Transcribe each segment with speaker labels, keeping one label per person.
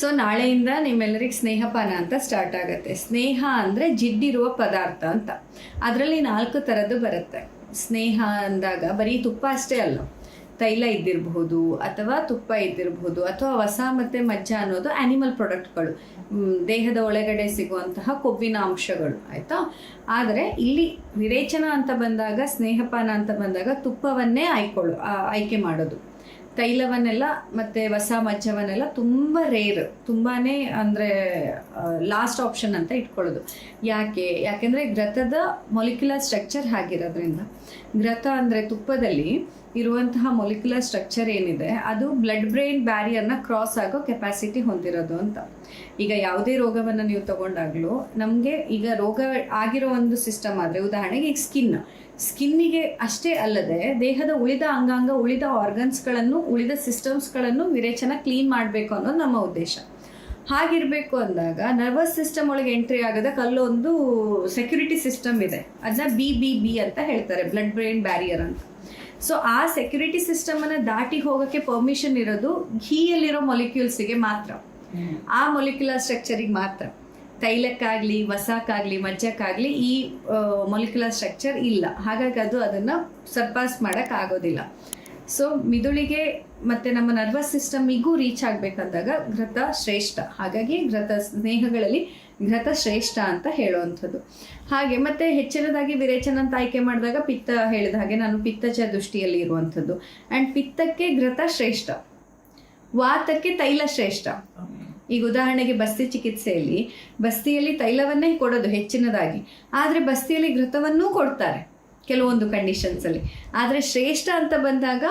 Speaker 1: So ನಾಳೆಯಿಂದ ನಿಮ್ಮೆಲ್ಲರಿಗೆ ಸ್ನೇಹಪಾನ ಅಂತ start ಆಗುತ್ತೆ. ಸ್ನೇಹ ಅಂದರೆ ಜಿಡ್ಡಿರುವ ಪದಾರ್ಥ ಅಂತ. ಅದರಲ್ಲಿ ನಾಲ್ಕು ಥರದ್ದು ಬರುತ್ತೆ. ಸ್ನೇಹ ಅಂದಾಗ ಬರೀ ತುಪ್ಪ ಅಷ್ಟೇ ಅಲ್ಲ. ತೈಲ ಇದ್ದಿರಬಹುದು ಅಥವಾ ತುಪ್ಪ ಇದ್ದಿರಬಹುದು ಅಥವಾ ಹೊಸ ಮತ್ತು ಮಜ್ಜ ಅನ್ನೋದು ಆ್ಯನಿಮಲ್ ಪ್ರಾಡಕ್ಟ್ಗಳು ದೇಹದ ಒಳಗಡೆ ಸಿಗುವಂತಹ ಕೊಬ್ಬಿನ ಅಂಶಗಳು, ಆಯಿತಾ? ಆದರೆ ಇಲ್ಲಿ ವಿರೇಚನ ಅಂತ ಬಂದಾಗ, ಸ್ನೇಹಪಾನ ಅಂತ ಬಂದಾಗ ತುಪ್ಪವನ್ನೇ ಆಯ್ಕೊಳ್ಳು ಆಯ್ಕೆ ಮಾಡೋದು. ತೈಲವನ್ನೆಲ್ಲ ಮತ್ತು ಹೊಸ ಮಜ್ಜವನ್ನೆಲ್ಲ ತುಂಬ ರೇರ್ ತುಂಬಾ ಅಂದರೆ ಲಾಸ್ಟ್ ಆಪ್ಷನ್ ಅಂತ ಇಟ್ಕೊಳ್ಳೋದು. ಯಾಕೆ? ಯಾಕೆಂದರೆ ಗ್ರತದ ಮೊಲಿಕ್ಯುಲರ್ ಸ್ಟ್ರಕ್ಚರ್ ಹಾಗಿರೋದ್ರಿಂದ ಗ್ರತ ಅಂದರೆ ತುಪ್ಪದಲ್ಲಿ ಇರುವಂತಹ ಮೊಲಿಕ್ಯುಲರ್ ಸ್ಟ್ರಕ್ಚರ್ ಏನಿದೆ, ಅದು ಬ್ಲಡ್ ಬ್ರೈನ್ ಬ್ಯಾರಿಯರ್ನ ಕ್ರಾಸ್ ಆಗೋ ಕೆಪಾಸಿಟಿ ಹೊಂದಿರೋದು ಅಂತ. ಈಗ ಯಾವುದೇ ರೋಗವನ್ನು ನೀವು ತಗೊಂಡಾಗಲೂ ನಮಗೆ ಈಗ ರೋಗ ಆಗಿರೋ ಒಂದು ಸಿಸ್ಟಮ್ ಆದರೆ, ಉದಾಹರಣೆಗೆ ಈಗ ಸ್ಕಿನ್ ಸ್ಕಿನ್ನಿಗೆ ಅಷ್ಟೇ ಅಲ್ಲದೆ ದೇಹದ ಉಳಿದ ಅಂಗಾಂಗ, ಉಳಿದ ಆರ್ಗನ್ಸ್ಗಳನ್ನು ಉಳಿದ ಸಿಸ್ಟಮ್ಸ್ಗಳನ್ನು ವಿರೇಚನ ಕ್ಲೀನ್ ಮಾಡಬೇಕು ಅನ್ನೋದು ನಮ್ಮ ಉದ್ದೇಶ. ಹಾಗಿರಬೇಕು ಅಂದಾಗ ನರ್ವಸ್ ಸಿಸ್ಟಮ್ ಒಳಗೆ ಎಂಟ್ರಿ ಆಗದ ಕಲ್ಲೊಂದು ಸೆಕ್ಯೂರಿಟಿ ಸಿಸ್ಟಮ್ ಇದೆ. ಅದನ್ನ ಬಿ ಬಿ ಬಿ ಅಂತ ಹೇಳ್ತಾರೆ ಬ್ಲಡ್ ಬ್ರೈನ್ ಬ್ಯಾರಿಯರ್ ಅಂತ. ಸೊ ಆ ಸೆಕ್ಯೂರಿಟಿ ಸಿಸ್ಟಮನ್ನು ದಾಟಿ ಹೋಗಕ್ಕೆ ಪರ್ಮಿಷನ್ ಇರೋದು ಘೀಯಲ್ಲಿರೋ ಮೊಲಿಕ್ಯೂಲ್ಸಿಗೆ ಮಾತ್ರ. ಆ ಮೊಲಿಕ್ಯುಲರ್ ಸ್ಟ್ರಕ್ಚರಿಗೆ ಮಾತ್ರ. ತೈಲಕ್ಕಾಗಲಿ ವಸಕ್ಕಾಗಲಿ ಮಜ್ಜಕ್ಕಾಗಲಿ ಈ ಮೊಲಿಕ್ಯುಲರ್ ಸ್ಟ್ರಕ್ಚರ್ ಇಲ್ಲ. ಹಾಗಾಗಿ ಅದು ಅದನ್ನು ಸರ್ಪಾಸ್ ಮಾಡೋಕ್ಕಾಗೋದಿಲ್ಲ ಸೊ ಮಿದುಳಿಗೆ ಮತ್ತೆ ನಮ್ಮ ನರ್ವಸ್ ಸಿಸ್ಟಮಿಗೂ ರೀಚ್ ಆಗಬೇಕಂದಾಗ ಘೃತ ಶ್ರೇಷ್ಠ. ಹಾಗಾಗಿ ಘೃತ ಸ್ನೇಹಗಳಲ್ಲಿ ಘೃತ ಶ್ರೇಷ್ಠ ಅಂತ ಹೇಳುವಂಥದ್ದು. ಹಾಗೆ ಮತ್ತೆ ಹೆಚ್ಚಿನದಾಗಿ ವಿರೇಚನ ಅಂತ ಆಯ್ಕೆ ಮಾಡಿದಾಗ ಪಿತ್ತ ಹೇಳಿದ ಹಾಗೆ ನಾನು ಪಿತ್ತಚ ದೃಷ್ಟಿಯಲ್ಲಿ ಇರುವಂಥದ್ದು. ಆ್ಯಂಡ್ ಪಿತ್ತಕ್ಕೆ ಘೃತ ಶ್ರೇಷ್ಠ. ವಾತಕ್ಕೆ ತೈಲ ಶ್ರೇಷ್ಠ. ಈಗ ಉದಾಹರಣೆಗೆ ಬಸ್ತಿ ಚಿಕಿತ್ಸೆಯಲ್ಲಿ ಬಸ್ತಿಯಲ್ಲಿ ತೈಲವನ್ನೇ ಕೊಡೋದು ಹೆಚ್ಚಿನದಾಗಿ. ಆದರೆ ಬಸ್ತಿಯಲ್ಲಿ ಘೃತವನ್ನೂ ಕೊಡ್ತಾರೆ ಕೆಲವೊಂದು ಕಂಡೀಷನ್ಸಲ್ಲಿ ಆದರೆ ಶ್ರೇಷ್ಠ ಅಂತ ಬಂದಾಗ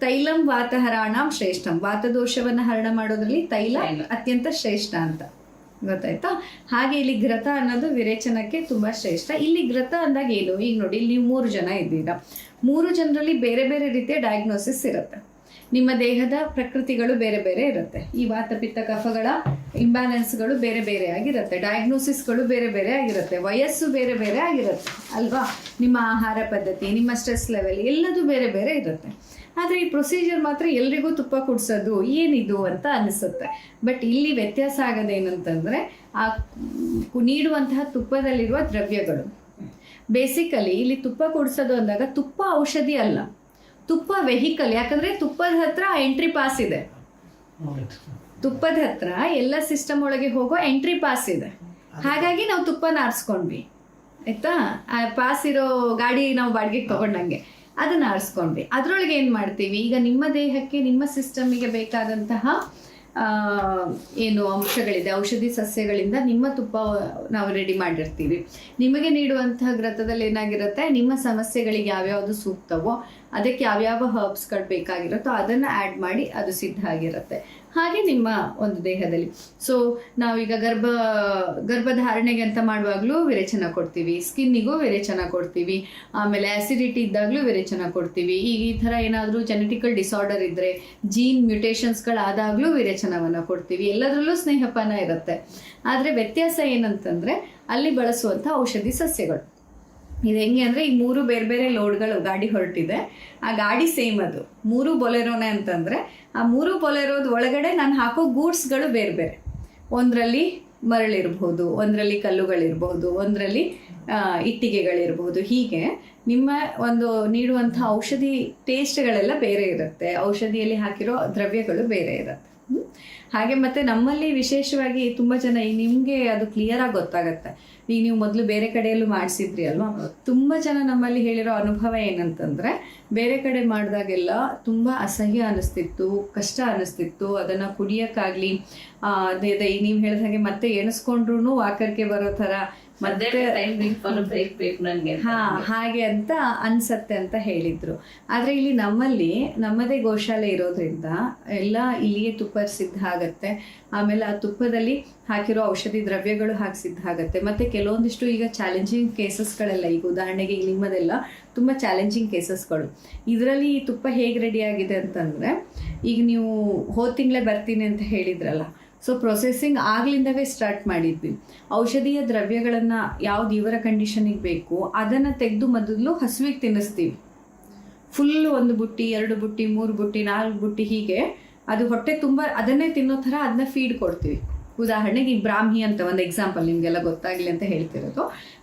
Speaker 1: ತೈಲಂ ವಾತಹರಾಣಾಂ ಶ್ರೇಷ್ಠಂ. ವಾತದೋಷವನ್ನು ಹರಣ ಮಾಡೋದ್ರಲ್ಲಿ ತೈಲ. ಅತ್ಯಂತ ಶ್ರೇಷ್ಠ ಅಂತ. ಗೊತ್ತಾಯ್ತಾ? ಹಾಗೆ ಇಲ್ಲಿ ಗ್ರತ ಅನ್ನೋದು ವಿರೇಚನಕ್ಕೆ ತುಂಬ ಶ್ರೇಷ್ಠ. ಇಲ್ಲಿ ಗ್ರತ ಅಂದಾಗ ಏನು? ಈಗ ನೋಡಿ, ಇಲ್ಲಿ ಮೂರು ಜನ ಇದ್ದೀರಾ. ಮೂರು ಜನರಲ್ಲಿ ಬೇರೆ ಬೇರೆ ರೀತಿಯ ಡಯಾಗ್ನೋಸಿಸ್ ಇರುತ್ತೆ. ನಿಮ್ಮ ದೇಹದ ಪ್ರಕೃತಿಗಳು ಬೇರೆ ಬೇರೆ ಇರುತ್ತೆ. ಈ ವಾತಪಿತ್ತ ಕಫಗಳ ಇಂಬ್ಯಾಲೆನ್ಸ್ಗಳು ಬೇರೆ ಬೇರೆ ಆಗಿರುತ್ತೆ. ಡಯಾಗ್ನೋಸಿಸ್ಗಳು ಬೇರೆ ಬೇರೆ ಆಗಿರುತ್ತೆ. ವಯಸ್ಸು ಬೇರೆ ಬೇರೆ ಆಗಿರುತ್ತೆ. ಅಲ್ವಾ? ನಿಮ್ಮ ಆಹಾರ ಪದ್ಧತಿ, ನಿಮ್ಮ ಸ್ಟ್ರೆಸ್ ಲೆವೆಲ್ ಎಲ್ಲದೂ ಬೇರೆ ಬೇರೆ ಇರುತ್ತೆ. ಆದರೆ ಈ ಪ್ರೊಸೀಜರ್ ಮಾತ್ರ ಎಲ್ರಿಗೂ ತುಪ್ಪ ಕುಡಿಸೋದು ಏನಿದು ಅಂತ ಅನಿಸುತ್ತೆ. ಬಟ್ ಇಲ್ಲಿ ವ್ಯತ್ಯಾಸ ಆಗೋದೇನಂತಂದರೆ ಆ ನೀಡುವಂತಹ ತುಪ್ಪದಲ್ಲಿರುವ ದ್ರವ್ಯಗಳು. ಬೇಸಿಕಲಿ ಇಲ್ಲಿ ತುಪ್ಪ ಕುಡಿಸೋದು ಅಂದಾಗ ತುಪ್ಪ ಔಷಧಿ ಅಲ್ಲ. ತುಪ್ಪ ವೆಹಿಕಲ್ ಯಾಕಂದ್ರೆ ತುಪ್ಪದ ಹತ್ರ ಎಂಟ್ರಿ ಪಾಸ್ ಇದೆ. ತುಪ್ಪದ ಹತ್ರ ಎಲ್ಲ ಸಿಸ್ಟಮ್ ಒಳಗೆ ಹೋಗೋ ಎಂಟ್ರಿ ಪಾಸ್ ಇದೆ. ಹಾಗಾಗಿ ನಾವು ತುಪ್ಪನ ಆರಿಸ್ಕೊಂಡ್ವಿ. ಆಯ್ತಾ? ಆ ಪಾಸ್ ಇರೋ ಗಾಡಿ ನಾವು ಬಾಡಿಗೆ ತಗೊಂಡಂಗೆ. ಅದನ್ನ ಆರಿಸ್ಕೊಂಡ್ವಿ. ಅದರೊಳಗೆ ಏನು ಮಾಡ್ತೀವಿ? ಈಗ ನಿಮ್ಮ ದೇಹಕ್ಕೆ, ನಿಮ್ಮ ಸಿಸ್ಟಮಿಗೆ ಬೇಕಾದಂತಹ ಏನು ಅಂಶಗಳಿದೆ, ಔಷಧಿ ಸಸ್ಯಗಳಿಂದ ನಿಮ್ಮ ತುಪ್ಪ ನಾವು ರೆಡಿ ಮಾಡಿರ್ತೀವಿ. ನಿಮಗೆ ನೀಡುವಂತಹ ಗ್ರಂಥದಲ್ಲಿ ಏನಾಗಿರುತ್ತೆ? ನಿಮ್ಮ ಸಮಸ್ಯೆಗಳಿಗೆ ಯಾವ್ಯಾವುದು ಸೂಕ್ತವೋ ಅದಕ್ಕೆ ಯಾವ್ಯಾವ ಹರ್ಬ್ಸ್ಗಳು ಬೇಕಾಗಿರುತ್ತೋ ಅದನ್ನು ಆ್ಯಡ್ ಮಾಡಿ ಅದು ಸಿದ್ಧ ಆಗಿರುತ್ತೆ. ಹಾಗೆ ನಿಮ್ಮ ಒಂದು ದೇಹದಲ್ಲಿ. ಸೊ ನಾವೀಗ ಗರ್ಭ, ಗರ್ಭಧಾರಣೆಗೆ ಅಂತ ಮಾಡುವಾಗಲೂ ವಿರೇಚನ ಕೊಡ್ತೀವಿ. ಸ್ಕಿನ್ನಿಗೂ ವಿರೇಚನ ಕೊಡ್ತೀವಿ. ಆಮೇಲೆ ಆ್ಯಸಿಡಿಟಿ ಇದ್ದಾಗಲೂ ವಿರೇಚನ ಕೊಡ್ತೀವಿ. ಈಗ ಈ ಥರ ಏನಾದರೂ ಜೆನೆಟಿಕಲ್ ಡಿಸಾರ್ಡರ್ ಇದ್ದರೆ ಜೀನ್ ಮ್ಯೂಟೇಷನ್ಸ್ಗಳಾದಾಗಲೂ ವಿರೇಚನವನ್ನು ಕೊಡ್ತೀವಿ. ಎಲ್ಲದರಲ್ಲೂ ಸ್ನೇಹಪಾನ ಇರುತ್ತೆ. ಆದರೆ ವ್ಯತ್ಯಾಸ ಏನಂತಂದರೆ, ಅಲ್ಲಿ ಬಳಸುವಂಥ ಔಷಧಿ ಸಸ್ಯಗಳು. ಇದು ಹೆಂಗೆ ಅಂದರೆ ಈ ಮೂರು ಬೇರೆ ಬೇರೆ ಲೋಡ್ಗಳು ಗಾಡಿ ಹೊರಟಿದೆ. ಆ ಗಾಡಿ ಸೇಮ್ ಅದು. ಮೂರು ಬೊಲೆರೋನೆ ಅಂತಂದರೆ ಆ ಮೂರು ಬೊಲೆರೋದ ಒಳಗಡೆ ನಾನು ಹಾಕೋ ಗೂಡ್ಸ್ಗಳು ಬೇರೆ ಬೇರೆ. ಒಂದರಲ್ಲಿ ಮರಳಿರ್ಬೋದು, ಒಂದರಲ್ಲಿ ಕಲ್ಲುಗಳಿರ್ಬೋದು, ಒಂದರಲ್ಲಿ ಇಟ್ಟಿಗೆಗಳಿರ್ಬೋದು. ಹೀಗೆ ನಿಮ್ಮ ಒಂದು ನೀಡುವಂಥ ಔಷಧಿ ಟೇಸ್ಟ್ಗಳೆಲ್ಲ ಬೇರೆ ಇರುತ್ತೆ. ಔಷಧಿಯಲ್ಲಿ ಹಾಕಿರೋ ದ್ರವ್ಯಗಳು ಬೇರೆ ಇರುತ್ತೆ. ಹಾಗೆ ಮತ್ತೆ ನಮ್ಮಲ್ಲಿ ವಿಶೇಷವಾಗಿ ತುಂಬ ಜನ ನಿಮಗೆ ಅದು ಕ್ಲಿಯರ್ ಆಗಿ ಗೊತ್ತಾಗತ್ತೆ. ಈಗ ನೀವು ಮೊದಲು ಬೇರೆ ಕಡೆಯಲ್ಲೂ ಮಾಡಿಸಿದ್ರಿ ಅಲ್ವಾ? ತುಂಬ ಜನ ನಮ್ಮಲ್ಲಿ ಹೇಳಿರೋ ಅನುಭವ ಏನಂತಂದ್ರೆ ಬೇರೆ ಕಡೆ ಮಾಡಿದಾಗೆಲ್ಲ ತುಂಬ ಅಸಹ್ಯ ಅನಿಸ್ತಿತ್ತು ಕಷ್ಟ ಅನಿಸ್ತಿತ್ತು. ಅದನ್ನು ಕುಡಿಯೋಕ್ಕಾಗಲಿ ನೀವು ಹೇಳಿದ ಹಾಗೆ ಮತ್ತೆ ಎಣಿಸ್ಕೊಂಡ್ರು ವಾಕರ್ಗೆ ಬರೋ ಥರ ಹಾ ಹಾಗೆ ಅಂತ ಅನ್ಸತ್ತೆ ಅಂತ ಹೇಳಿದ್ರು. ಆದ್ರೆ ಇಲ್ಲಿ ನಮ್ಮಲ್ಲಿ ನಮ್ಮದೇ ಗೋಶಾಲೆ ಇರೋದ್ರಿಂದ ಎಲ್ಲ ಇಲ್ಲಿಯೇ ತುಪ್ಪ ಸಿದ್ಧ ಆಗತ್ತೆ. ಆಮೇಲೆ ಆ ತುಪ್ಪದಲ್ಲಿ ಹಾಕಿರೋ ಔಷಧಿ ದ್ರವ್ಯಗಳು ಹಾಕಿ ಸಿದ್ಧ ಆಗತ್ತೆ. ಮತ್ತೆ ಕೆಲವೊಂದಿಷ್ಟು ಈಗ ಚಾಲೆಂಜಿಂಗ್ ಕೇಸಸ್ಗಳೆಲ್ಲ ಈಗ ಉದಾಹರಣೆಗೆ ಈಗ ನಿಮ್ಮದೆಲ್ಲ ತುಂಬ ಚಾಲೆಂಜಿಂಗ್ ಕೇಸಸ್ಗಳು ಇದರಲ್ಲಿ ಈ ತುಪ್ಪ ಹೇಗೆ ರೆಡಿ ಆಗಿದೆ ಅಂತಂದ್ರೆ ಈಗ ನೀವು ಹೋದ ತಿಂಗಳೇ ಬರ್ತೀನಿ ಅಂತ ಹೇಳಿದ್ರಲ್ಲ ಸೊ ಪ್ರೊಸೆಸಿಂಗ್ ಆಗ್ಲಿಂದವೇ ಸ್ಟಾರ್ಟ್ ಮಾಡಿದ್ವಿ. ಔಷಧೀಯ ದ್ರವ್ಯಗಳನ್ನು ಯಾವ್ದು ಇವರ ಕಂಡೀಷನಿಗೆ ಬೇಕು, ಅದನ್ನು ತೆಗೆದು ಮೊದಲು ಹಸುವಿಗೆ ತಿನ್ನಿಸ್ತೀವಿ. ಫುಲ್ ಒಂದು ಬುಟ್ಟಿ, ಎರಡು ಬುಟ್ಟಿ, ಮೂರು ಬುಟ್ಟಿ, ನಾಲ್ಕು ಬುಟ್ಟಿ ಹೀಗೆ ಅದು ಹೊಟ್ಟೆ ತುಂಬ, ಅದನ್ನೇ ತಿನ್ನೋ ಥರ ಅದನ್ನ ಫೀಡ್ ಕೊಡ್ತೀವಿ. ಉದಾಹರಣೆಗೆ ಈ ಬ್ರಾಹ್ಮಿ ಅಂತ ಒಂದು ಎಕ್ಸಾಂಪಲ್ ನಿಮಗೆಲ್ಲ ಗೊತ್ತಾಗಲಿ ಅಂತ ಹೇಳ್ತಿರೋದು.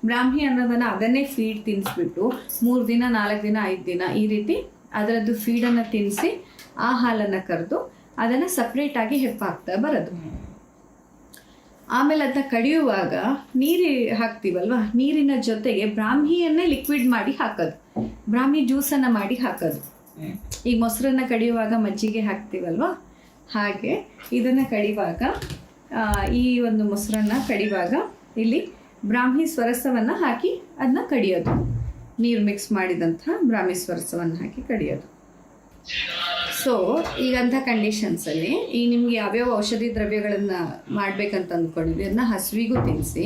Speaker 1: ಬ್ರಾಹ್ಮಿ ಅನ್ನೋದನ್ನು ಅದನ್ನೇ ಫೀಡ್ ತಿನ್ನಿಸ್ಬಿಟ್ಟು ಮೂರು ದಿನ, ನಾಲ್ಕು ದಿನ, ಐದು ದಿನ ಈ ರೀತಿ ಅದರದ್ದು ಫೀಡನ್ನು ತಿನ್ನಿಸಿ ಆ ಹಾಲನ್ನು ಕರೆದು ಅದನ್ನು ಸಪ್ರೇಟಾಗಿ ಹೆಪ್ಪಾಗ್ತಾ ಬರೋದು. ಆಮೇಲೆ ಅದನ್ನ ಕಡಿಯುವಾಗ ನೀರು ಹಾಕ್ತೀವಲ್ವ? ನೀರಿನ ಜೊತೆಗೆ ಬ್ರಾಹ್ಮಿಯನ್ನೇ ಲಿಕ್ವಿಡ್ ಮಾಡಿ ಹಾಕೋದು. ಬ್ರಾಹ್ಮಿ ಜ್ಯೂಸನ್ನು ಮಾಡಿ ಹಾಕೋದು. ಈಗ ಮೊಸರನ್ನ ಕಡಿಯುವಾಗ ಮಜ್ಜಿಗೆ ಹಾಕ್ತೀವಲ್ವ? ಹಾಗೆ ಇದನ್ನು ಕಡಿಯುವಾಗ ಆ, ಈ ಒಂದು ಮೊಸರನ್ನ ಕಡಿಯುವಾಗ ಇಲ್ಲಿ ಬ್ರಾಹ್ಮಿ ಸ್ವರಸವನ್ನು ಹಾಕಿ ಅದನ್ನ ಕಡಿಯೋದು. ನೀರು ಮಿಕ್ಸ್ ಮಾಡಿದಂಥ ಬ್ರಾಹ್ಮಿ ಸ್ವರಸವನ್ನು ಹಾಕಿ ಕಡಿಯೋದು. ಸೊ ಈಗಂಥ ಕಂಡೀಷನ್ಸಲ್ಲಿ ಈಗ ನಿಮಗೆ ಯಾವ್ಯಾವ ಔಷಧಿ ದ್ರವ್ಯಗಳನ್ನು ಮಾಡಬೇಕಂತ ಅಂದ್ಕೊಂಡಿದ್ವಿ ಅದನ್ನ ಹಸುವಿಗೂ ತಿನ್ನಿಸಿ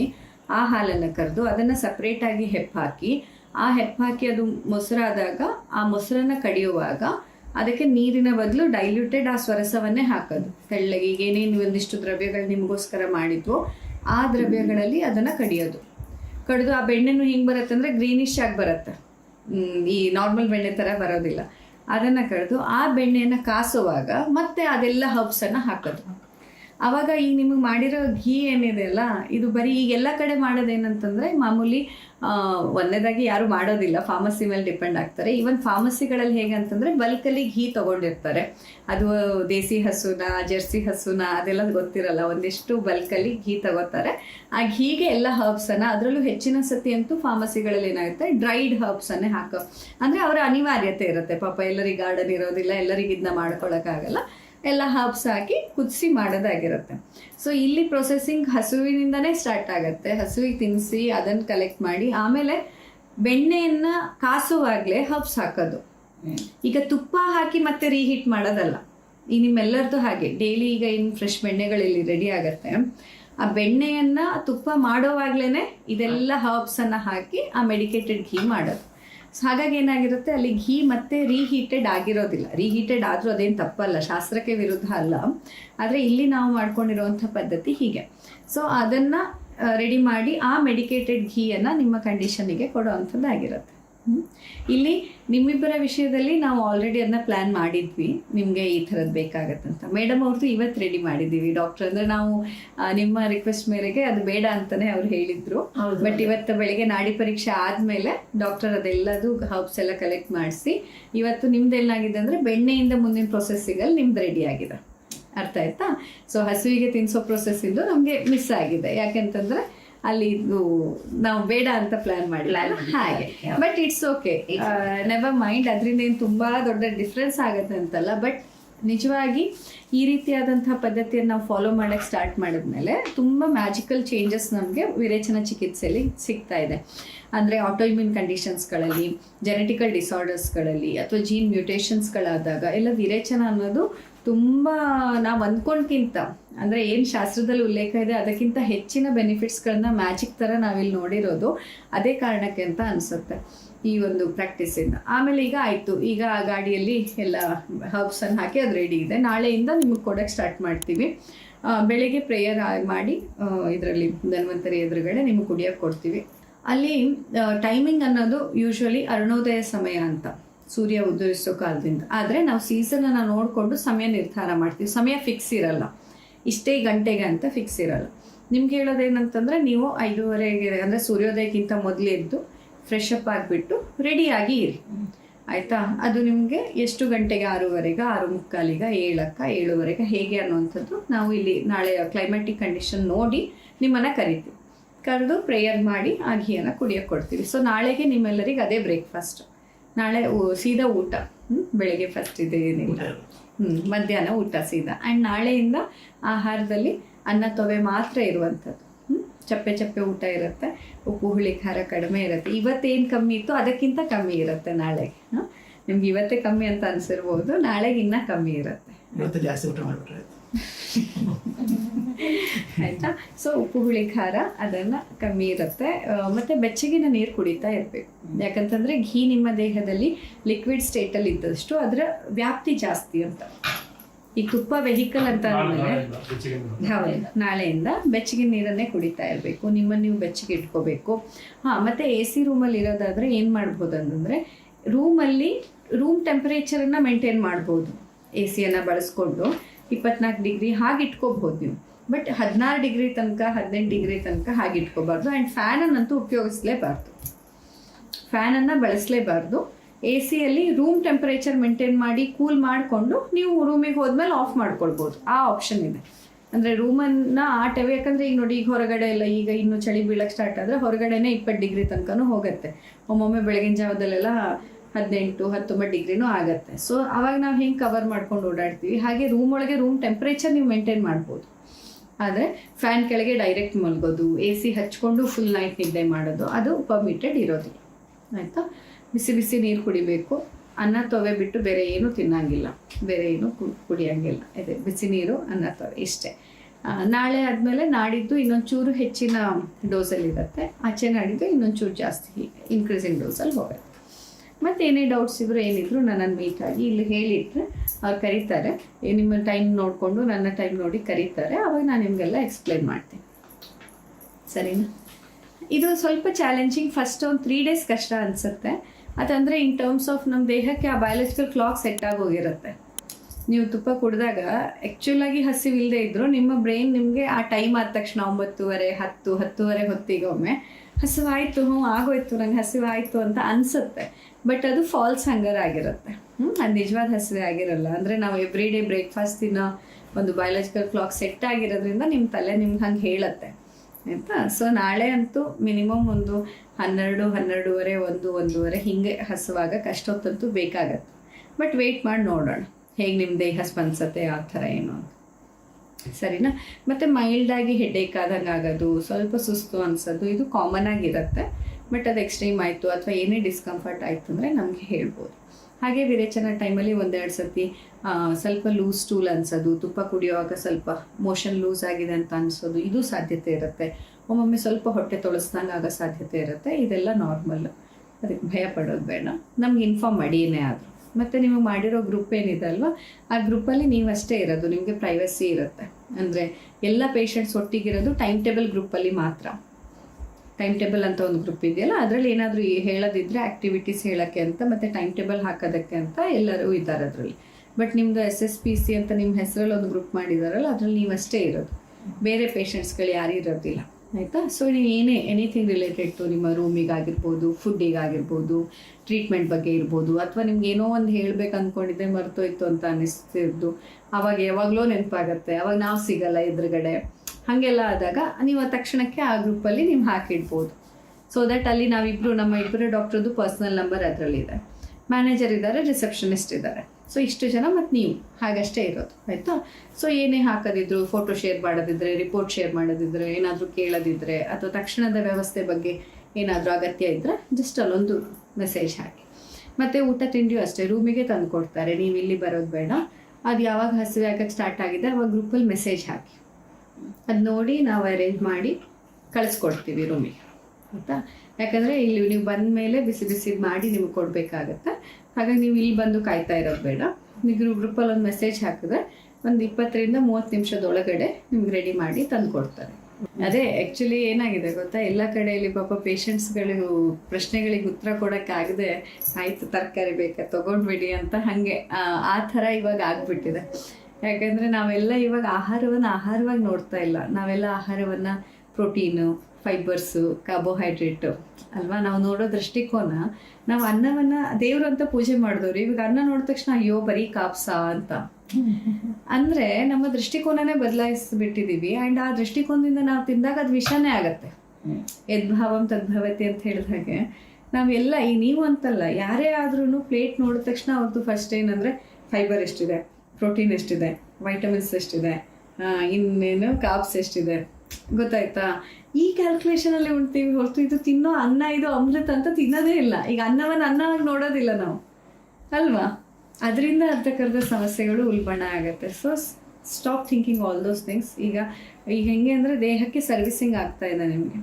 Speaker 1: ಆ ಹಾಲನ್ನು ಕರೆದು ಅದನ್ನು ಸಪ್ರೇಟಾಗಿ ಹೆಪ್ಪಾಕಿ ಆ ಹೆಪ್ಪಾಕಿ ಅದು ಮೊಸರಾದಾಗ, ಆ ಮೊಸರನ್ನು ಕಡಿಯುವಾಗ ಅದಕ್ಕೆ ನೀರಿನ ಬದಲು ಡೈಲ್ಯೂಟೆಡ್ ಆ ಸ್ವರಸವನ್ನೇ ಹಾಕೋದು. ತೆಳ್ಳಗೆ ಏನೇನು ಒಂದಿಷ್ಟು ದ್ರವ್ಯಗಳು ನಿಮಗೋಸ್ಕರ ಮಾಡಿದ್ವು, ಆ ದ್ರವ್ಯಗಳಲ್ಲಿ ಅದನ್ನು ಕಡಿಯೋದು. ಕಡಿದು ಆ ಬೆಣ್ಣೆನು ಹಿಂಗೆ ಬರುತ್ತೆ ಅಂದರೆ ಗ್ರೀನಿಶ್ ಆಗಿ ಬರುತ್ತೆ. ಈ ನಾರ್ಮಲ್ ಬೆಣ್ಣೆ ಥರ ಬರೋದಿಲ್ಲ. ಅದನ್ನು ಕಳೆದು ಆ ಬೆಣ್ಣೆಯನ್ನು ಕಾಸುವಾಗ ಮತ್ತೆ ಅದೆಲ್ಲ ಹಬ್ಸನ್ನು ಹಾಕೋದು. ಆವಾಗ ಈ ನಿಮಗೆ ಮಾಡಿರೋ ಘೀ ಏನಿದೆ ಅಲ್ಲ, ಇದು ಬರೀ ಈಗ ಎಲ್ಲ ಕಡೆ ಮಾಡೋದೇನಂತಂದರೆ ಮಾಮೂಲಿ ಒಂದನೇದಾಗಿ ಯಾರು ಮಾಡೋದಿಲ್ಲ ಫಾರ್ಮಸಿ ಮೇಲೆ ಡಿಪೆಂಡ್ ಆಗ್ತಾರೆ. ಈವನ್ ಫಾರ್ಮಸಿಗಳಲ್ಲಿ ಹೇಗೆ ಅಂತಂದರೆ ಬಲ್ಕಲ್ಲಿ ಘೀ ತೊಗೊಂಡಿರ್ತಾರೆ. ಅದು ದೇಸಿ ಹಸುನ, ಜರ್ಸಿ ಹಸುನ, ಅದೆಲ್ಲ ಗೊತ್ತಿರಲ್ಲ, ಒಂದಿಷ್ಟು ಬಲ್ಕಲ್ಲಿ ಘೀ ತಗೋತಾರೆ. ಆ ಘೀಗೆ ಎಲ್ಲ ಹರ್ಬ್ಸನ್ನು ಅದರಲ್ಲೂ ಹೆಚ್ಚಿನ ಸತಿ ಅಂತೂ ಫಾರ್ಮಸಿಗಳಲ್ಲಿ ಏನಾಗುತ್ತೆ ಡ್ರೈಡ್ ಹರ್ಬ್ಸನ್ನೇ ಹಾಕೋ. ಅಂದರೆ ಅವರ ಅನಿವಾರ್ಯತೆ ಇರುತ್ತೆ. ಪಾಪ ಎಲ್ಲರಿಗೆ ಗಾರ್ಡನ್ ಇರೋದಿಲ್ಲ, ಎಲ್ಲರಿಗೆ ಇದನ್ನ ಮಾಡ್ಕೊಳಕ್ಕಾಗಲ್ಲ. ಎಲ್ಲ ಹರ್ಬ್ಸ್ ಹಾಕಿ ಕುದಿಸಿ ಮಾಡೋದಾಗಿರುತ್ತೆ. ಸೊ ಇಲ್ಲಿ ಪ್ರೊಸೆಸಿಂಗ್ ಹಸುವಿನಿಂದನೇ ಸ್ಟಾರ್ಟ್ ಆಗುತ್ತೆ. ಹಸುವಿಗೆ ತಿನ್ನಿಸಿ ಅದನ್ನು ಕಲೆಕ್ಟ್ ಮಾಡಿ ಆಮೇಲೆ ಬೆಣ್ಣೆಯನ್ನು ಕಾಸುವಾಗಲೇ ಹರ್ಬ್ಸ್ ಹಾಕೋದು. ಈಗ ತುಪ್ಪ ಹಾಕಿ ಮತ್ತೆ ರೀಹೀಟ್ ಮಾಡೋದಲ್ಲ. ಈ ನಿಮ್ಮೆಲ್ಲರದ್ದು ಹಾಗೆ. ಡೈಲಿ ಈಗ ಏನು ಫ್ರೆಶ್ ಬೆಣ್ಣೆಗಳಲ್ಲಿ ರೆಡಿ ಆಗುತ್ತೆ. ಆ ಬೆಣ್ಣೆಯನ್ನು ತುಪ್ಪ ಮಾಡೋವಾಗ್ಲೇ ಇದೆಲ್ಲ ಹರ್ಬ್ಸನ್ನು ಹಾಕಿ ಆ ಮೆಡಿಕೇಟೆಡ್ ಘೀ ಮಾಡೋದು. ಹಾಗಾಗಿ ಏನಾಗಿರುತ್ತೆ? ಅಲ್ಲಿ ಘೀ ಮತ್ತೆ ರೀಹೀಟೆಡ್ ಆಗಿರೋದಿಲ್ಲ. ರೀಹೀಟೆಡ್ ಆದರೂ ಅದೇನು ತಪ್ಪಲ್ಲ. ಶಾಸ್ತ್ರಕ್ಕೆ ವಿರುದ್ಧ ಅಲ್ಲ. ಆದರೆ ಇಲ್ಲಿ ನಾವು ಮಾಡ್ಕೊಂಡಿರುವಂಥ ಪದ್ಧತಿ ಹೀಗೆ. ಸೊ ಅದನ್ನು ರೆಡಿ ಮಾಡಿ ಆ ಮೆಡಿಕೇಟೆಡ್ ಘೀಯನ್ನು ನಿಮ್ಮ ಕಂಡೀಷನಿಗೆ ಕೊಡುವಂಥದ್ದಾಗಿರುತ್ತೆ. ಹ್ಮ್. ಇಲ್ಲಿ ನಿಮ್ಮಿಬ್ಬರ ವಿಷಯದಲ್ಲಿ ನಾವು ಆಲ್ರೆಡಿ ಅದನ್ನ ಪ್ಲ್ಯಾನ್ ಮಾಡಿದ್ವಿ. ನಿಮಗೆ ಈ ಥರದ್ದು ಬೇಕಾಗತ್ತಂತ. ಮೇಡಮ್ ಅವ್ರದ್ದು ಇವತ್ತು ರೆಡಿ ಮಾಡಿದ್ದೀವಿ. ಡಾಕ್ಟರ್ ಅಂದರೆ ನಾವು ನಿಮ್ಮ ರಿಕ್ವೆಸ್ಟ್ ಮೇರೆಗೆ ಅದು ಬೇಡ ಅಂತಲೇ ಅವ್ರು ಹೇಳಿದ್ರು. ಬಟ್ ಇವತ್ತು ಬೆಳಿಗ್ಗೆ ನಾಡಿ ಪರೀಕ್ಷೆ ಆದಮೇಲೆ ಡಾಕ್ಟರ್ ಅದೆಲ್ಲದೂ ಹಬ್ಸ್ ಎಲ್ಲ ಕಲೆಕ್ಟ್ ಮಾಡಿಸಿ ಇವತ್ತು ನಿಮ್ದು ಏನಾಗಿದೆ ಅಂದರೆ ಬೆಣ್ಣೆಯಿಂದ ಮುಂದಿನ ಪ್ರೊಸೆಸ್ಸಿಗಲ್ಲಿ ನಿಮ್ದು ರೆಡಿ ಆಗಿದೆ. ಅರ್ಥ ಆಯ್ತಾ? ಸೊ ಹಸುವಿಗೆ ತಿನ್ನಿಸೋ ಇದ್ದು ನಮಗೆ ಮಿಸ್ ಆಗಿದೆ. ಯಾಕೆಂತಂದ್ರೆ ಅಲ್ಲಿ ಇದು ನಾವು ಬೇಡ ಅಂತ ಪ್ಲಾನ್ ಮಾಡಿ
Speaker 2: Plan
Speaker 1: ಹಾಗೆ. But it's okay never mind ಅದರಿಂದ ಏನು ತುಂಬ ದೊಡ್ಡ ಡಿಫ್ರೆನ್ಸ್ ಆಗುತ್ತೆ ಅಂತಲ್ಲ. ಬಟ್ ನಿಜವಾಗಿ ಈ ರೀತಿಯಾದಂತಹ ಪದ್ಧತಿಯನ್ನು ನಾವು ಫಾಲೋ ಮಾಡೋಕ್ಕೆ ಸ್ಟಾರ್ಟ್ ಮಾಡಿದ್ಮೇಲೆ ತುಂಬ ಮ್ಯಾಜಿಕಲ್ ಚೇಂಜಸ್ ನಮಗೆ ವಿರೇಚನ ಚಿಕಿತ್ಸೆಯಲ್ಲಿ ಸಿಗ್ತಾ ಇದೆ. ಅಂದರೆ ಆಟೋಇಮ್ಯೂನ್ ಕಂಡೀಷನ್ಸ್ಗಳಲ್ಲಿ ಜೆನೆಟಿಕಲ್ ಡಿಸಾರ್ಡರ್ಸ್ಗಳಲ್ಲಿ ಅಥವಾ ಜೀನ್ ಮ್ಯೂಟೇಷನ್ಸ್ಗಳಾದಾಗ ಎಲ್ಲ ವಿರೇಚನ ಅನ್ನೋದು ತುಂಬ ನಾವು ಅಂದ್ಕೊಂಡ್ಕಿಂತ ಅಂದರೆ ಏನು ಶಾಸ್ತ್ರದಲ್ಲಿ ಉಲ್ಲೇಖ ಇದೆ, ಅದಕ್ಕಿಂತ ಹೆಚ್ಚಿನ ಬೆನಿಫಿಟ್ಸ್ಗಳನ್ನ ಮ್ಯಾಜಿಕ್ ಥರ ನಾವಿಲ್ಲಿ ನೋಡಿರೋದು, ಅದೇ ಕಾರಣಕ್ಕೆ ಅಂತ ಅನಿಸುತ್ತೆ ಈ ಒಂದು ಪ್ರಾಕ್ಟೀಸಿಂದ ಆಮೇಲೆ ಈಗ ಆಯಿತು. ಈಗ ಆ ಗಾಡಿಯಲ್ಲಿ ಎಲ್ಲ ಹರ್ಬ್ಸನ್ನು ಹಾಕಿ ಅದು ರೆಡಿ ಇದೆ. ನಾಳೆಯಿಂದ ನಿಮಗೆ ಕೊಡೋಕ್ಕೆ ಸ್ಟಾರ್ಟ್ ಮಾಡ್ತೀವಿ. ಬೆಳಿಗ್ಗೆ ಪ್ರೇಯರ್ ಮಾಡಿ ಇದರಲ್ಲಿ ಧನ್ವಂತರಿ ಎದುರುಗಡೆ ನಿಮಗೆ ಕುಡಿಯೋಕ್ಕೆ ಕೊಡ್ತೀವಿ. ಅಲ್ಲಿ ಟೈಮಿಂಗ್ ಅನ್ನೋದು ಯೂಶ್ವಲಿ ಅರುಣೋದಯ ಸಮಯ ಅಂತ. ಸೂರ್ಯ ಉದಯಿಸೋ ಕಾಲದಿಂದ. ಆದರೆ ನಾವು ಸೀಸನನ್ನು ನೋಡಿಕೊಂಡು ಸಮಯ ನಿರ್ಧಾರ ಮಾಡ್ತೀವಿ. ಸಮಯ ಫಿಕ್ಸ್ ಇರಲ್ಲ. ಇಷ್ಟೇ ಗಂಟೆಗೆ ಅಂತ ಫಿಕ್ಸ್ ಇರಲ್ಲ. ನಿಮ್ಗೆ ಹೇಳೋದೇನಂತಂದ್ರೆ ನೀವು ಐದೂವರೆಗೆ, ಅಂದರೆ ಸೂರ್ಯೋದಯಕ್ಕಿಂತ ಮೊದಲೇ ಎದ್ದು ಫ್ರೆಶ್ ಅಪ್ ಆಗಿಬಿಟ್ಟು ರೆಡಿಯಾಗಿ ಇರಿ. ಆಯಿತಾ? ಅದು ನಿಮಗೆ ಎಷ್ಟು ಗಂಟೆಗೆ? ಆರೂವರೆಗೆ? ಆರು ಮುಕ್ಕಾಲಿಗ? ಏಳಕ್ಕ? ಏಳುವರೆಗೆ? ಹೇಗೆ ಅನ್ನುವಂಥದ್ದು ನಾವು ಇಲ್ಲಿ ನಾಳೆ ಕ್ಲೈಮೆಟಿಕ್ ಕಂಡೀಷನ್ ನೋಡಿ ನಿಮ್ಮನ್ನು ಕರಿತೀವಿ. ಕರೆದು ಪ್ರೇಯರ್ ಮಾಡಿ ಆ ಘೀಯನ್ನು ಕುಡಿಯೋಕ್ಕೆ ಕೊಡ್ತೀವಿ. ಸೊ ನಾಳೆಗೆ ನಿಮ್ಮೆಲ್ಲರಿಗೆ ಅದೇ ಬ್ರೇಕ್ಫಾಸ್ಟ್ ನಾಳೆ ಸೀದಾ ಊಟ. ಬೆಳಿಗ್ಗೆ ಫಸ್ಟ್ ಇದೆ ಏನಿಲ್ಲ ಮಧ್ಯಾಹ್ನ ಊಟ ಸೀದಾ. ಆ್ಯಂಡ್ ನಾಳೆಯಿಂದ ಆಹಾರದಲ್ಲಿ ಅನ್ನ ತೊವೆ ಮಾತ್ರ ಇರುವಂಥದ್ದು. ಹ್ಮ್? ಚಪ್ಪೆ ಚಪ್ಪೆ ಊಟ ಇರುತ್ತೆ ಉಪ್ಪು ಹುಳಿ ಖಾರ ಕಡಿಮೆ ಇರುತ್ತೆ. ಇವತ್ತೇನು ಕಮ್ಮಿ ಇತ್ತು ಅದಕ್ಕಿಂತ ಕಮ್ಮಿ ಇರುತ್ತೆ ನಾಳೆ ಹಾಂ ನಿಮ್ಗೆ ಇವತ್ತೇ ಕಮ್ಮಿ ಅಂತ ಅನ್ಸಿರ್ಬೋದು ನಾಳೆಗೆ ಇನ್ನೂ ಕಮ್ಮಿ ಇರುತ್ತೆ.
Speaker 3: ಜಾಸ್ತಿ ಊಟ ಮಾಡ್ಬಿಟ್ರೆ ಆಯ್ತು?
Speaker 1: ಸೊ ಉಪ್ಪು ಹುಳಿ ಖಾರ ಅದನ್ನ ಕಮ್ಮಿ ಇರುತ್ತೆ. ಮತ್ತೆ ಬೆಚ್ಚಗಿನ ನೀರು ಕುಡಿತಾ ಇರಬೇಕು. ಯಾಕಂತಂದ್ರೆ ಘೀ ನಿಮ್ಮ ದೇಹದಲ್ಲಿ ಲಿಕ್ವಿಡ್ ಸ್ಟೇಟಲ್ಲಿ ಇದ್ದಷ್ಟು ಅದರ ವ್ಯಾಪ್ತಿ ಜಾಸ್ತಿ ಅಂತ. ಈ ತುಪ್ಪ ವೆಹಿಕಲ್ ಅಂತ ಅಂದಮೇಲೆ ಹೌದು ನಾಳೆಯಿಂದ ಬೆಚ್ಚಗಿನ ನೀರನ್ನೇ ಕುಡಿತಾ ಇರಬೇಕು. ನಿಮ್ಮನ್ನು ನೀವು ಬೆಚ್ಚಗೆ ಇಟ್ಕೋಬೇಕು. ಹಾಂ ಮತ್ತು ಎ ಸಿ ರೂಮಲ್ಲಿ ಇರೋದಾದರೆ ಏನು ಮಾಡ್ಬೋದು ಅಂತಂದರೆ ರೂಮಲ್ಲಿ ರೂಮ್ ಟೆಂಪರೇಚರನ್ನು ಮೇಂಟೈನ್ ಮಾಡ್ಬೋದು. ಎ ಸಿಯನ್ನು ಬಳಸ್ಕೊಂಡು ಇಪ್ಪತ್ನಾಲ್ಕು ಡಿಗ್ರಿ ಹಾಗೆ ಇಟ್ಕೋಬಹುದು ನೀವು. ಬಟ್ ಹದಿನಾರು ಡಿಗ್ರಿ ತನಕ, ಹದಿನೆಂಟು ಡಿಗ್ರಿ ತನಕ ಹಾಗೆ ಇಟ್ಕೋಬಾರ್ದು ಆ್ಯಂಡ್ ಫ್ಯಾನನ್ನಂತೂ ಉಪಯೋಗಿಸ್ಲೇಬಾರ್ದು. ಫ್ಯಾನನ್ನು ಬಳಸಲೇಬಾರ್ದು. ಎ ಸಿಯಲ್ಲಿ ರೂಮ್ ಟೆಂಪರೇಚರ್ ಮೇಂಟೈನ್ ಮಾಡಿ ಕೂಲ್ ಮಾಡಿಕೊಂಡು ನೀವು ರೂಮಿಗೆ ಹೋದ್ಮೇಲೆ ಆಫ್ ಮಾಡ್ಕೊಳ್ಬೋದು. ಆ ಆಪ್ಷನ್ ಇದೆ. ಅಂದರೆ ರೂಮನ್ನು ಆ ಟೈಮ್ ಯಾಕಂದರೆ ಈಗ ನೋಡಿ, ಈಗ ಹೊರಗಡೆ ಎಲ್ಲ ಈಗ ಇನ್ನು ಚಳಿ ಬೀಳಕ್ಕೆ ಸ್ಟಾರ್ಟ್ ಆದರೆ ಹೊರಗಡೆನೇ ಇಪ್ಪತ್ತು ಡಿಗ್ರಿ ತನಕನೂ ಹೋಗುತ್ತೆ. ಒಮ್ಮೊಮ್ಮೆ ಬೆಳಗಿನ ಜಾವದಲ್ಲೆಲ್ಲ ಹದಿನೆಂಟು, ಹತ್ತೊಂಬತ್ತು ಡಿಗ್ರಿನೂ ಆಗುತ್ತೆ. ಸೊ ಅವಾಗ ನಾವು ಹೆಂಗೆ ಕವರ್ ಮಾಡ್ಕೊಂಡು ಓಡಾಡ್ತೀವಿ? ಹಾಗೆ ರೂಮ್ ಒಳಗೆ ರೂಮ್ ಟೆಂಪ್ರೇಚರ್ ನೀವು ಮೇಂಟೈನ್ ಮಾಡ್ಬೋದು. ಆದರೆ ಫ್ಯಾನ್ ಕೆಳಗೆ ಡೈರೆಕ್ಟ್ ಮಲಗೋದು ಎ ಸಿ ಹಚ್ಕೊಂಡು ಫುಲ್ ನೈಟ್ ನಿದ್ದೆ ಮಾಡೋದು, ಅದು ಪರ್ಮಿಟೆಡ್ ಇರೋದಿಲ್ಲ ಆಯಿತಾ? ಬಿಸಿ ಬಿಸಿ ನೀರು ಕುಡಿಬೇಕು. ಅನ್ನ, ತೊವೆ ಬಿಟ್ಟು ಬೇರೆ ಏನೂ ತಿನ್ನಂಗಿಲ್ಲ. ಬೇರೆ ಏನು ಕುಡಿಯಂಗಿಲ್ಲ. ಇದೆ ಬಿಸಿ ನೀರು, ಅನ್ನ, ತೊವೆ ಇಷ್ಟೇ. ನಾಳೆ ಆದಮೇಲೆ ನಾಡಿದ್ದು ಇನ್ನೊಂಚೂರು ಹೆಚ್ಚಿನ ಡೋಸಲ್ಲಿ ಇರುತ್ತೆ. ಆಚೆ ನಾಡಿದ್ದು ಇನ್ನೊಂಚೂರು ಜಾಸ್ತಿ ಇನ್ಕ್ರೀಸಿಂಗ್ ಡೋಸಲ್ಲಿ ಹೋಗುತ್ತೆ. ಮತ್ತೆ ಏನೇ ಡೌಟ್ಸ್ ಇದ್ರು ಏನಿದ್ರು ನನ್ನನ್ನು ಮೀಟ್ ಆಗಿ ಇಲ್ಲಿ ಹೇಳಿಟ್ರೆ ಅವ್ರು ಕರೀತಾರೆ. ನಿಮ್ಮ ಟೈಮ್ ನೋಡಿಕೊಂಡು ನನ್ನ ಟೈಮ್ ನೋಡಿ ಕರೀತಾರೆ. ಅವಾಗ ನಾನು ನಿಮಗೆಲ್ಲ ಎಕ್ಸ್ಪ್ಲೇನ್ ಮಾಡ್ತೀನಿ. ಸರಿನಾ? ಇದು ಸ್ವಲ್ಪ ಚಾಲೆಂಜಿಂಗ್ ಫಸ್ಟ್ ಒಂದು ತ್ರೀ ಡೇಸ್ ಕಷ್ಟ ಅನಿಸುತ್ತೆ. ಅದಂದರೆ ಇನ್ ಟರ್ಮ್ಸ್ ಆಫ್ ನಮ್ಮ ದೇಹಕ್ಕೆ ಆ ಬಯಾಲಜಿಕಲ್ ಕ್ಲಾಕ್ ಸೆಟ್ ಆಗೋಗಿರುತ್ತೆ ನೀವು ತುಪ್ಪ ಕುಡಿದಾಗ ಆ್ಯಕ್ಚುಲಾಗಿ ಹಸಿವಿಲ್ಲದೆ ಇದ್ದರೂ ನಿಮ್ಮ ಬ್ರೈನ್ ನಿಮಗೆ ಆ ಟೈಮ್ ಆದ ತಕ್ಷಣ ಒಂಬತ್ತುವರೆ, ಹತ್ತು, ಹತ್ತುವರೆ ಹೊತ್ತಿಗೊಮ್ಮೆ ಹಸಿವಾಯಿತು ಹ್ಞೂ ಆಗೋಯ್ತು, ನಂಗೆ ಹಸಿವಾಯಿತು ಅಂತ ಅನಿಸುತ್ತೆ. ಬಟ್ ಅದು ಫಾಲ್ಸ್ ಹಂಗರ್ ಆಗಿರುತ್ತೆ. ಹ್ಞೂ ಅದು ನಿಜವಾದ ಹಸಿವೆ ಆಗಿರಲ್ಲ. ಅಂದರೆ ನಾವು ಎವ್ರಿ ಡೇ ಬ್ರೇಕ್ಫಾಸ್ಟ್ ದಿನ ಒಂದು ಬಯಾಲಜಿಕಲ್ ಕ್ಲಾಕ್ ಸೆಟ್ ಆಗಿರೋದ್ರಿಂದ ನಿಮ್ಮ ತಲೆ ನಿಮ್ಗೆ ಹಂಗೆ ಹೇಳುತ್ತೆ. ಆಯಿತಾ? ಸೊ ನಾಳೆ ಅಂತೂ ಮಿನಿಮಮ್ ಒಂದು ಹನ್ನೆರಡು, ಹನ್ನೆರಡೂವರೆ, ಒಂದು, ಒಂದೂವರೆ ಹೀಗೆ ಹಸುವಾಗ ಅಷ್ಟೊತ್ತಂತೂ ಬೇಕಾಗತ್ತೆ. ಬಟ್ ವೆಯ್ಟ್ ಮಾಡಿ ನೋಡೋಣ. ಹೇಗೆ ನಿಮ್ಮ ದೇಹ ಸ್ಪಂದಿಸತ್ತೆ, ಆ ಥರ ಏನು ಅಂತ. ಸರಿನಾ? ಮತ್ತು ಮೈಲ್ಡಾಗಿ ಹೆಡೇಕ್ ಆದಂಗೆ ಆಗೋದು ಸ್ವಲ್ಪ ಸುಸ್ತು ಅನ್ಸೋದು, ಇದು ಕಾಮನ್ ಆಗಿರುತ್ತೆ. ಬಟ್ ಅದು ಎಕ್ಸ್ಟ್ರೀಮ್ ಆಯಿತು ಅಥವಾ ಏನೇ ಡಿಸ್ಕಂಫರ್ಟ್ ಆಯಿತು ಅಂದರೆ ನಮಗೆ ಹೇಳ್ಬೋದು. ಹಾಗೆ ವಿರೇಚನ ಟೈಮಲ್ಲಿ ಒಂದೆರಡು ಸತಿ ಸ್ವಲ್ಪ ಲೂಸ್ ಟೂಲ್ ಅನ್ಸೋದು, ತುಪ್ಪ ಕುಡಿಯುವಾಗ ಸ್ವಲ್ಪ ಮೋಷನ್ ಲೂಸ್ ಆಗಿದೆ ಅಂತ ಅನ್ಸೋದು, ಇದು ಸಾಧ್ಯತೆ ಇರುತ್ತೆ. ಒಮ್ಮೊಮ್ಮೆ ಸ್ವಲ್ಪ ಹೊಟ್ಟೆ ತೊಳಸ್ದಂಗೆ ಆಗೋ ಸಾಧ್ಯತೆ ಇರುತ್ತೆ. ಇದೆಲ್ಲ ನಾರ್ಮಲ್ ಅದಕ್ಕೆ ಭಯ ಪಡೋದು ಬೇಡ. ನಮ್ಗೆ ಇನ್ಫಾರ್ಮ್ ಮಾಡಿ ಏನೇ ಆದರೂ. ಮತ್ತು ನಿಮಗೆ ಮಾಡಿರೋ ಗ್ರೂಪ್ ಏನಿದೆ ಅಲ್ವಾ, ಆ ಗ್ರೂಪಲ್ಲಿ ನೀವು ಅಷ್ಟೇ ಇರೋದು, ನಿಮಗೆ ಪ್ರೈವಸಿ ಇರುತ್ತೆ. ಅಂದರೆ ಎಲ್ಲ ಪೇಷಂಟ್ಸ್ ಒಟ್ಟಿಗಿರೋದು ಟೈಮ್ ಟೇಬಲ್ ಗ್ರೂಪಲ್ಲಿ ಮಾತ್ರ. ಟೈಮ್ ಟೇಬಲ್ ಅಂತ ಒಂದು ಗ್ರೂಪ್ ಇದೆಯಲ್ಲ, ಅದರಲ್ಲಿ ಏನಾದರೂ ಹೇಳೋದಿದ್ರೆ ಆ್ಯಕ್ಟಿವಿಟೀಸ್ ಹೇಳೋಕ್ಕೆ ಅಂತ, ಮತ್ತು ಟೈಮ್ ಟೇಬಲ್ ಹಾಕೋದಕ್ಕೆ ಅಂತ ಎಲ್ಲರೂ ಇದ್ದಾರೆ ಅದರಲ್ಲಿ. ಬಟ್ ನಿಮ್ಮದು ಎಸ್ ಎಸ್ ಪಿ ಸಿ ಅಂತ ನಿಮ್ಮ ಹೆಸರಲ್ಲಿ ಒಂದು ಗ್ರೂಪ್ ಮಾಡಿದಾರಲ್ಲ, ಅದರಲ್ಲಿ ಅಷ್ಟೇ ಇರೋದು. ಬೇರೆ ಪೇಷಂಟ್ಸ್ಗಳು ಯಾರೂ ಇರೋದಿಲ್ಲ. ಆಯಿತಾ? ಸೊ ನೀವು ಏನೇ ಎನಿಥಿಂಗ್ ರಿಲೇಟೆಡ್ ಟು ನಿಮ್ಮ ರೂಮಿಗಾಗಿರ್ಬೋದು ಫುಡ್ಡಿಗಾಗಿರ್ಬೋದು ಟ್ರೀಟ್ಮೆಂಟ್ ಬಗ್ಗೆ ಇರ್ಬೋದು, ಅಥವಾ ನಿಮ್ಗೆ ಏನೋ ಒಂದು ಹೇಳಬೇಕು ಅಂದ್ಕೊಂಡಿದ್ದೆ ಮರ್ತೋಯ್ತು ಅಂತ ಅನ್ನಿಸ್ತಿದ್ದು ಅವಾಗ ಯಾವಾಗಲೂ ನೆನಪಾಗತ್ತೆ. ಅವಾಗ ನಾವು ಸಿಗಲ್ಲ ಎದುರುಗಡೆ. ಹಾಗೆಲ್ಲ ಆದಾಗ ನೀವು ತಕ್ಷಣಕ್ಕೆ ಆ ಗ್ರೂಪಲ್ಲಿ ನೀವು ಹಾಕಿಡ್ಬೋದು. ಸೊ ದಟ್ ಅಲ್ಲಿ ನಾವಿಬ್ಬರು ನಮ್ಮ ಇಬ್ಬರು ಡಾಕ್ಟ್ರದ್ದು ಪರ್ಸ್ನಲ್ ನಂಬರ್ ಅದರಲ್ಲಿದೆ. ಮ್ಯಾನೇಜರ್ ಇದ್ದಾರೆ ರಿಸೆಪ್ಷನಿಸ್ಟ್ ಇದ್ದಾರೆ. ಸೊ ಇಷ್ಟು ಜನ ಮತ್ತು ನೀವು. ಹಾಗಷ್ಟೇ ಇರೋದು. ಆಯಿತಾ? ಸೊ ಏನೇ ಹಾಕೋದಿದ್ರು ಫೋಟೋ ಶೇರ್ ಮಾಡೋದಿದ್ರೆ ರಿಪೋರ್ಟ್ ಶೇರ್ ಮಾಡೋದಿದ್ರೆ, ಏನಾದರೂ ಕೇಳೋದಿದ್ರೆ, ಅಥವಾ ತಕ್ಷಣದ ವ್ಯವಸ್ಥೆ ಬಗ್ಗೆ ಏನಾದರೂ ಅಗತ್ಯ ಇದ್ದರೆ ಜಸ್ಟ್ ಅಲ್ಲೊಂದು ಮೆಸೇಜ್ ಹಾಕಿ. ಮತ್ತು ಊಟ ತಿಂಡಿಯೂ ಅಷ್ಟೇ. ರೂಮಿಗೆ ತಂದು ಕೊಡ್ತಾರೆ ನೀವು ಇಲ್ಲಿ ಬರೋದು ಬೇಡ. ಅದು ಯಾವಾಗ ಹಸಿವೆ ಆಗಕ್ಕೆ ಸ್ಟಾರ್ಟ್ ಆಗಿದೆ, ಅವಾಗ ಗ್ರೂಪಲ್ಲಿ ಮೆಸೇಜ್ ಹಾಕಿ. ಅದು ನೋಡಿ ನಾವು ಅರೇಂಜ್ ಮಾಡಿ ಕಳಿಸ್ಕೊಡ್ತೀವಿ ರೂಮಿಗೆ ಆಯಿತಾ? ಯಾಕಂದರೆ ಇಲ್ಲಿ ನೀವು ಬಂದ ಮೇಲೆ ಬಿಸಿ ಬಿಸಿ ಮಾಡಿ ನಿಮಗೆ ಕೊಡಬೇಕಾಗತ್ತೆ? ಹಾಗಾಗಿ ನೀವು ಇಲ್ಲಿ ಬಂದು ಕಾಯ್ತಾ ಇರೋದು ಬೇಡ. ನೀವು ಗ್ರೂಪಲ್ಲಿ ಒಂದು ಮೆಸೇಜ್ ಹಾಕಿದ್ರೆ ಒಂದು ಇಪ್ಪತ್ತರಿಂದ ಮೂವತ್ತು ನಿಮಿಷದೊಳಗಡೆ ನಿಮ್ಗೆ ರೆಡಿ ಮಾಡಿ ತಂದು ಕೊಡ್ತಾರೆ. ಅದೇ ಆ್ಯಕ್ಚುಲಿ ಏನಾಗಿದೆ ಗೊತ್ತಾ? ಎಲ್ಲ ಕಡೆಯಲ್ಲಿ ಪಾಪ ಪೇಷಂಟ್ಸ್ಗಳು ಪ್ರಶ್ನೆಗಳಿಗೆ ಉತ್ತರ ಕೊಡೋಕ್ಕಾಗದೆ ಆಯಿತು ತರಕಾರಿ ಬೇಕಾ? ತೊಗೊಂಡ್ಬಿಡಿ ಅಂತ ಹಾಗೆ ಆ, ಆ ಥರ ಇವಾಗ ಆಗ್ಬಿಟ್ಟಿದೆ. ಯಾಕಂದರೆ ನಾವೆಲ್ಲ ಇವಾಗ ಆಹಾರವನ್ನು ಆಹಾರವಾಗಿ ನೋಡ್ತಾ ಇಲ್ಲ. ನಾವೆಲ್ಲ ಆಹಾರವನ್ನು ಪ್ರೋಟೀನು, ಫೈಬರ್ಸು ಕಾರ್ಬೋಹೈಡ್ರೇಟು ಅಲ್ವಾ? ನಾವು ನೋಡೋ ದೃಷ್ಟಿಕೋನ ನಾವು ಅನ್ನವನ್ನು ದೇವ್ರು ಅಂತ ಪೂಜೆ ಮಾಡಿದವ್ರು. ಇವಾಗ ಅನ್ನ ನೋಡಿದ ತಕ್ಷಣ ಅಯ್ಯೋ, ಬರೀ ಕಾಪ್ಸ ಅಂತ. ಅಂದರೆ ನಮ್ಮ ದೃಷ್ಟಿಕೋನನೇ ಬದಲಾಯಿಸ್ಬಿಟ್ಟಿದ್ದೀವಿ ಆ್ಯಂಡ್ ಆ ದೃಷ್ಟಿಕೋನದಿಂದ ನಾವು ತಿಂದಾಗ ಅದು ವಿಷನೇ ಆಗತ್ತೆ. ಯದ್ಭಾವಂ ತದ್ಭವತಿ ಅಂತ ಹೇಳಿದ ಹಾಗೆ ನಾವೆಲ್ಲ ಈ ನೀವು ಅಂತಲ್ಲ, ಯಾರೇ ಆದ್ರೂ ಪ್ಲೇಟ್ ನೋಡಿದ ತಕ್ಷಣ ಅವ್ರದ್ದು ಫಸ್ಟ್ ಏನಂದರೆ ಫೈಬರ್ ಎಷ್ಟಿದೆ? ಪ್ರೋಟೀನ್ ಎಷ್ಟಿದೆ? ವೈಟಮಿನ್ಸ್ ಎಷ್ಟಿದೆ? ಇನ್ನೇನು ಕಾಪ್ಸ್ ಎಷ್ಟಿದೆ? ಗೊತ್ತಾಯ್ತಾ? ಈ ಕ್ಯಾಲ್ಕುಲೇಷನಲ್ಲಿ ಉಣ್ತೀವಿ ಹೊರತು ಇದು ತಿನ್ನೋ ಅನ್ನ, ಇದು ಅಮೃತ ಅಂತ ತಿನ್ನೋದೇ ಇಲ್ಲ. ಈಗ ಅನ್ನವನ್ನು ಅನ್ನವಾಗಿ ನೋಡೋದಿಲ್ಲ ನಾವು. ಅಲ್ವಾ? ಅದರಿಂದ ಅರ್ಧಕ್ಕರ್ಧ ಸಮಸ್ಯೆಗಳು ಉಲ್ಬಣ ಆಗುತ್ತೆ. So stop thinking all those things ಈಗ ಈಗ ಹೆಂಗೆ ಅಂದರೆ ದೇಹಕ್ಕೆ ಸರ್ವಿಸಿಂಗ್ ಆಗ್ತಾ ಇದೆ ನಿಮಗೆ.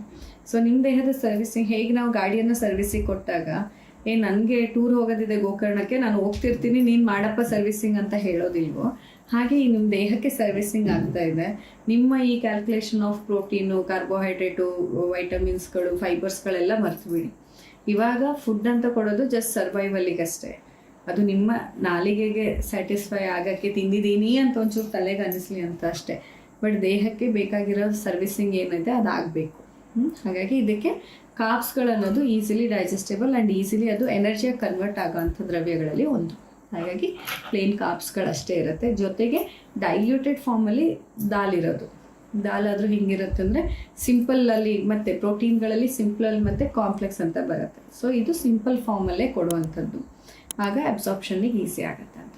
Speaker 1: ಸೊ ನಿಮ್ಮ ದೇಹದ ಸರ್ವಿಸಿಂಗ್ ಹೇಗೆ ನಾವು ಗಾಡಿಯನ್ನು ಸರ್ವಿಸಿಗೆ ಕೊಟ್ಟಾಗ ಏ, ನನಗೆ ಟೂರ್ ಹೋಗೋದಿದೆ ಗೋಕರ್ಣಕ್ಕೆ, ನಾನು ಹೋಗ್ತಿರ್ತೀನಿ, ನೀನು ಮಾಡಪ್ಪ ಸರ್ವಿಸಿಂಗ್ ಅಂತ ಹೇಳೋದಿಲ್ವೋ? ಹಾಗೆ ನಿಮ್ಮ ದೇಹಕ್ಕೆ ಸರ್ವಿಸಿಂಗ್ ಆಗ್ತಾ ಇದೆ. ನಿಮ್ಮ ಈ ಕ್ಯಾಲ್ಕುಲೇಷನ್ ಆಫ್ ಪ್ರೋಟೀನು ಕಾರ್ಬೋಹೈಡ್ರೇಟು ವೈಟಮಿನ್ಸ್ಗಳು ಫೈಬರ್ಸ್ಗಳೆಲ್ಲ ಮರ್ತು ಬಿಡಿ ಇವಾಗ ಫುಡ್ ಅಂತ ಕೊಡೋದು ಜಸ್ಟ್ ಸರ್ವೈವಲ್ಲಿಗಷ್ಟೇ ಅದು ನಿಮ್ಮ ನಾಲಿಗೆಗೆ ಸ್ಯಾಟಿಸ್ಫೈ ಆಗೋಕ್ಕೆ ತಿಂದಿದ್ದೀನಿ ಅಂತ ಒಂಚೂರು ತಲೆಗೆ ಅನ್ನಿಸ್ಲಿ ಅಂತ ಅಷ್ಟೇ. ಬಟ್ ದೇಹಕ್ಕೆ ಬೇಕಾಗಿರೋ ಸರ್ವಿಸಿಂಗ್ ಏನಿದೆ ಅದಾಗಬೇಕು ಹಾಗಾಗಿ ಇದಕ್ಕೆ ಕಾಪ್ಸ್ಗಳನ್ನೋದು ಈಸಿಲಿ ಡೈಜೆಸ್ಟೇಬಲ್ ಆ್ಯಂಡ್ ಈಸಿಲಿ ಅದು ಎನರ್ಜಿಯಾಗಿ ಕನ್ವರ್ಟ್ ಆಗೋಂಥ ದ್ರವ್ಯಗಳಲ್ಲಿ ಒಂದು. ಹಾಗಾಗಿ ಪ್ಲೇನ್ ಕಾಪ್ಸ್ಗಳಷ್ಟೇ ಇರುತ್ತೆ. ಜೊತೆಗೆ ಡೈಲ್ಯೂಟೆಡ್ ಫಾರ್ಮಲ್ಲಿ ದಾಲ್ ಇರೋದು. ದಾಲ್ ಆದರೂ ಹಿಂಗಿರುತ್ತೆ ಅಂದರೆ ಸಿಂಪಲಲ್ಲಿ ಮತ್ತು ಪ್ರೋಟೀನ್ಗಳಲ್ಲಿ ಸಿಂಪಲ್ ಮತ್ತು ಕಾಂಪ್ಲೆಕ್ಸ್ ಅಂತ ಬರುತ್ತೆ. ಸೊ ಇದು ಸಿಂಪಲ್ ಫಾರ್ಮಲ್ಲೇ ಕೊಡುವಂಥದ್ದು. ಆಗ ಅಬ್ಸಾರ್ಪ್ಷನ್ನಿಗೆ ಈಸಿ ಆಗುತ್ತೆ ಅಂತ